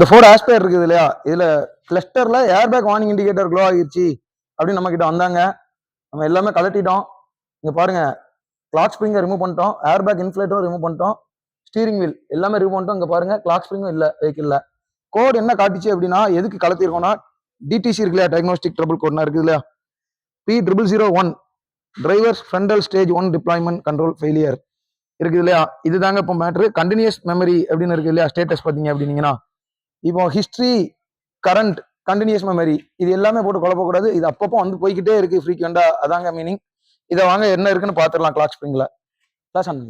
இந்த four Aspire இருக்குது இல்லையா? இதுல கிளஸ்டர்ல ஏர்பேக் வார்னிங் இண்டிகேட்டர் க்ளோ ஆகிருச்சு அப்படின்னு நம்ம கிட்ட வந்தாங்க. நம்ம எல்லாமே கலட்டிட்டோம் இங்க பாருங்க. கிளாக் ஸ்ப்ரிங்கை ரிமூவ் பண்ணிட்டோம். ஏர் பேக் இன்ஃபிளேட்டரும் ரிமூவ் பண்ணிட்டோம். ஸ்டீரிங் வீல் எல்லாமே ரிமூவ் பண்ணிட்டோம். இங்க பாருங்க. கிளாக் ஸ்ப்ரிங்கும் இல்ல வெஹிக்கிள்ல கோட் என்ன காட்டுச்சு அப்படின்னா எதுக்கு கலத்திருக்கோம்னா டிடிசி இருக்கு இல்லையா? டயக்னோஸ்டிக் ட்ரபிள் கோட்னா இருக்குது இல்லையா? B triple zero one drivers frontal stage one deployment control failure இருக்குது இல்லையா? இதுதாங்க இப்போ மேட்ரு கண்டினியூஸ் மெமரி அப்படின்னு இருக்கு இல்லையா? ஸ்டேட்டஸ் பார்த்தீங்க அப்படின்னீங்கன்னா இப்போ ஹிஸ்ட்ரி கரண்ட் கண்டினியூஸ் மெமரி இது எல்லாமே போட்டு குழப்பக்கூடாது இது அப்பப்போ வந்து போய்கிட்டே இருக்கு ஃப்ரீக்வெண்டா அதாங்க மீனிங் இதை வாங்க என்ன இருக்குன்னு பார்த்துடலாம் கிளாக் ஸ்ப்ரிங்ல கிளாஸ் ஆன்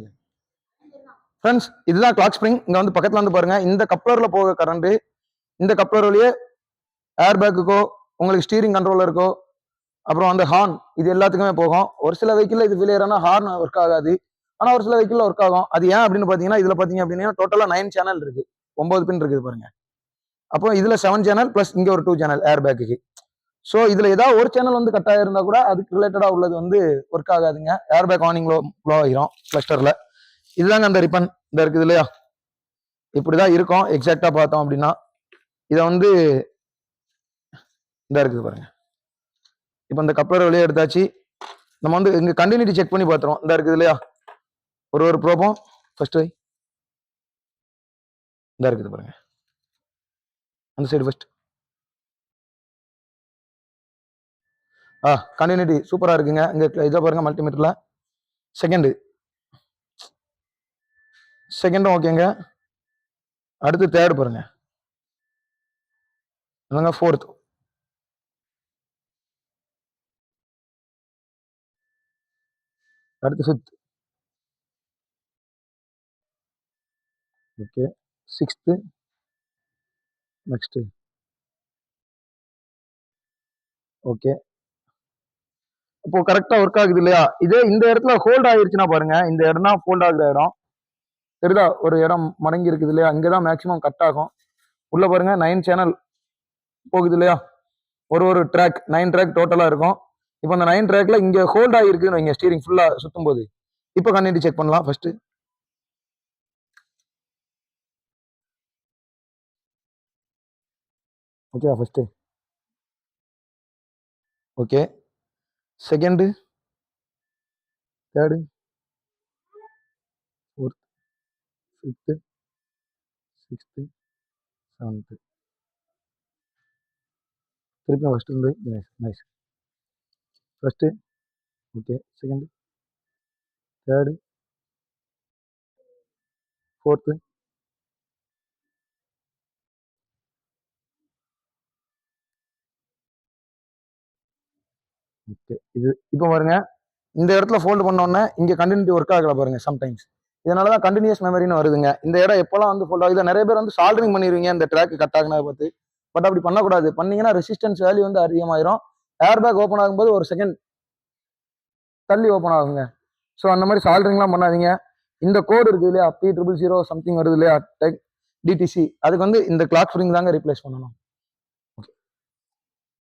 ஃப்ரெண்ட்ஸ் இதுதான் கிளாக் ஸ்ப்ரிங் இங்க வந்து பக்கத்துல வந்து பாருங்க. இந்த கப்ளர்ல போக கரண்ட் இந்த கப்ளர் வழியே ஏர் பேக்குக்கோ உங்களுக்கு ஸ்டீரிங் கண்ட்ரோலருக்கோ அப்புறம் அந்த ஹார்ன் இது எல்லாத்துக்குமே போகும். ஒரு சில வெஹிக்கிள் இது ஃபெயிலியர் ஆனால் ஹார்ன் ஒர்க் ஆகாது. ஆனால் ஒரு சில வெஹிக்கிள் ஒர்க் ஆகும். அது ஏன் அப்படின்னு பார்த்தீங்கன்னா இதில் பார்த்தீங்க அப்படின்னா டோட்டலாக நைன் சேனல் இருக்கு. ஒன்பது பின் இருக்குது பாருங்க. அப்போ இதுல செவன் சேனல் பிளஸ் இங்க ஒரு டூ சேனல் ஏர் பேக்குக்கு ஸோ இதுல ஏதாவது ஒரு சேனல் வந்து கட் இருந்தா கூட அதுக்கு ரிலேட்டடா உள்ளது வந்து ஒர்க் ஆகாதுங்க. ஏர் பேக் வார்னிங் ப்ளோ ஆகிரும் கிளஸ்டர்ல இதுதாங்க அந்த ரிப்பன் இந்த இருக்குது இல்லையா? இப்படிதான் இருக்கும். எக்ஸாக்டா பார்த்தோம் அப்படின்னா. இதை வந்து இந்த இருக்குது பாருங்க. இப்போ இந்த கப்பலர் வெளியே எடுத்தாச்சு. நம்ம வந்து இங்க கண்டினியூட்டி செக் பண்ணி பார்த்துருவோம். இந்த இருக்குது இல்லையா? ஒரு ஒரு ப்ரோபம் ஃபர்ஸ்ட் இந்த இருக்குது பாருங்க. அந்த சைடு ஃபர்ஸ்ட் ஆ கண்டினியூட்டி சூப்பராக இருக்குங்க. இங்கே இதை பாருங்கள் மல்டிமீட்டரில் செகண்டு செகண்டும் ஓகேங்க அடுத்து தேர்டு பாருங்க. என்னங்க ஃபோர்த் அடுத்து fifth okay sixth next okay இப்போ கரெக்டா ஒர்க் ஆகுது இல்லையா? இதே இந்த இடத்துல ஹோல்ட் ஆயிருச்சுன்னா பாருங்க. இந்த இடம் தான் ஹோல்ட் ஆகுற இடம். தெரியுதா? ஒரு இடம் மடங்கி இருக்குது இல்லையா? அங்கே தான் மேக்ஸிமம் கட் ஆகும். உள்ள பாருங்க நைன் சேனல் போகுது இல்லையா? ஒரு ஒரு ட்ராக் நைன் ட்ராக் டோட்டலா இருக்கும். இப்போ அந்த நைன் ட்ராக்ல இங்க ஹோல்ட் ஆகிருக்குன்னு வைங்க ஸ்டீரிங் ஃபுல்லா சுத்தும் போது இப்போ கண்ணிட்டு செக் பண்ணலாம் ஃபர்ஸ்ட் ஓகேவா first okay second third fourth fifth sixth seventh திருப்பி ஃபஸ்ட்டு இருந்து nice nice first okay second third fourth okay இது இப்போ பாருங்க. இந்த இடத்துல ஃபோல்டு பண்ணோன்னே இங்கே கண்டினியூட்டி ஒர்க் ஆகல பாருங்க சம்டைம்ஸ் இதனால தான் கண்டினியூஸ் மெமரின்னு வருதுங்க. இந்த இடம் எப்போல்லாம் வந்து ஃபோல்ட் ஆகுது? நிறைய பேர் வந்து சால்டரிங் பண்ணிடுவீங்க இந்த ட்ராக் கட் ஆகினதை பார்த்து. பட் அப்படி பண்ணக்கூடாது. பண்ணீங்கன்னா ரெசிஸ்டன்ஸ் வேல்யூ வந்து அதிகமாயிரும். ஏர் பேக் ஓப்பன் ஆகும்போது ஒரு செகண்ட் தள்ளி ஓப்பன் ஆகுங்க. ஸோ அந்த மாதிரி சால்டரிங்லாம் பண்ணாதீங்க. இந்த கோடு இருக்குது இல்லையா? பி ட்ரிபிள் ஜீரோ சம்திங் வருது இல்லையா? டெக் டிடிசி அதுக்கு வந்து இந்த கிளாக் ஸ்ப்ரிங் தாங்க ரீப்ளேஸ் பண்ணணும்.